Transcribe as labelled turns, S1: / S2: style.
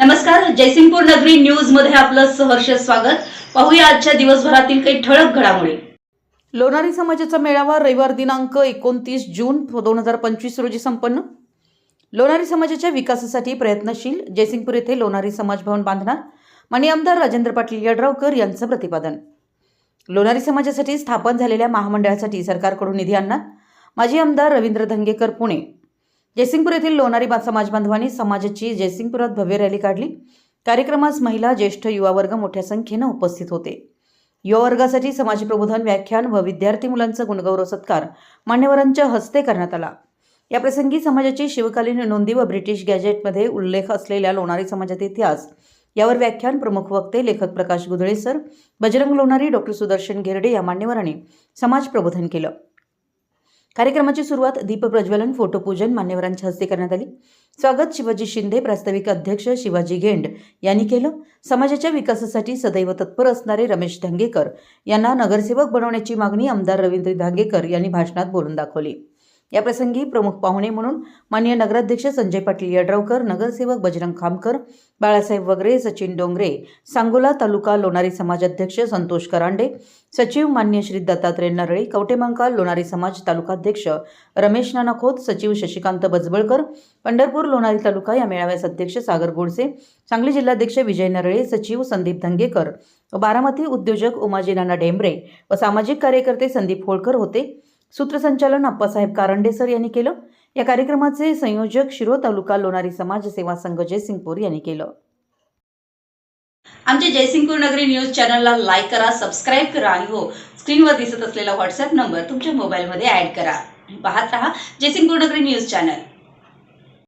S1: नमस्कार जयसिंगपूर नगरी न्यूजमध्ये आपलं सहर्ष स्वागत. पाहूया आजच्या दिवसभरातील काही ठळक घडामोडी. लोणारी समाजाचा मेळावा रविवार दिनांक एकोणतीस जून दोन हजार पंचवीस रोजी संपन्न. लोणारी समाजाच्या विकासासाठी प्रयत्नशील जयसिंगपूर येथे लोणारी समाज भवन बांधणार. मानी आमदार राजेंद्र पाटील यड्रावकर यांचं प्रतिपादन. लोणारी समाजासाठी स्थापन झालेल्या महामंडळासाठी सरकारकडून निधी आणणार. माजी आमदार रवींद्र धंगेकर पुणे. जयसिंगपूर येथील लोणारी समाज बांधवांनी समाजाची जयसिंगपुरात भव्य रॅली काढली. कार्यक्रमास महिला ज्येष्ठ युवा वर्ग मोठ्या संख्येनं उपस्थित होते. युवा वर्गासाठी समाज प्रबोधन व्याख्यान व विद्यार्थी मुलांचा गुणगौरव सत्कार मान्यवरांच्या हस्ते करण्यात आला. याप्रसंगी समाजाची शिवकालीन नोंदी व ब्रिटिश गॅजेटमध्ये उल्लेख असलेल्या लोणारी समाजाचा इतिहास यावर व्याख्यान प्रमुख वक्ते लेखक प्रकाश गुदळे सर बजरंग लोणारी डॉक्टर सुदर्शन घेरडे या मान्यवरांनी समाज प्रबोधन केलं. कार्यक्रमाची सुरुवात दीपप्रज्वलन फोटोपूजन मान्यवरांच्या हस्ते करण्यात आली. स्वागत शिवाजी शिंदे प्रास्ताविक अध्यक्ष शिवाजी गेंड यांनी केलं. समाजाच्या विकासासाठी सदैव तत्पर असणारे रमेश धांगेकर यांना नगरसेवक बनवण्याची मागणी आमदार रवींद्र धांगेकर यांनी भाषणात बोलून दाखवली. याप्रसंगी प्रमुख पाहुणे म्हणून माननीय नगराध्यक्ष संजय पाटील यड्रावकर नगरसेवक बजरंग खामकर बाळासाहेब वगरे सचिन डोंगरे सांगोला तालुका लोणारी समाजाध्यक्ष संतोष करांडे सचिव मान्य श्री दत्तात्रय नरळे कवटेमंकाल लोणारी समाज तालुकाध्यक्ष रमेश नाना खोत सचिव शशिकांत बजबळकर पंढरपूर लोणारी तालुका या मेळाव्यास अध्यक्ष सागर गोडसे सांगली जिल्हाध्यक्ष विजय नरळे सचिव संदीप धंगेकर बारामती उद्योजक उमाजी नाना ढेंबरे व सामाजिक कार्यकर्ते संदीप होळकर होते. सूत्रसंचालन अप्पासाहेब कारंडे सर यांनी केलं. या कार्यक्रमाचे संयोजक शिरो तालुका लोणारी समाज सेवा संघ जयसिंगपूर यांनी केलं. आमच्या जयसिंगपूर नगरी न्यूज चॅनलला लाईक करा सबस्क्राईब करा आणि हो स्क्रीनवर दिसत असलेला व्हॉट्सअप नंबर तुमच्या मोबाईलमध्ये ऍड करा. पाहत रहा जयसिंगपूर नगरी न्यूज चॅनल.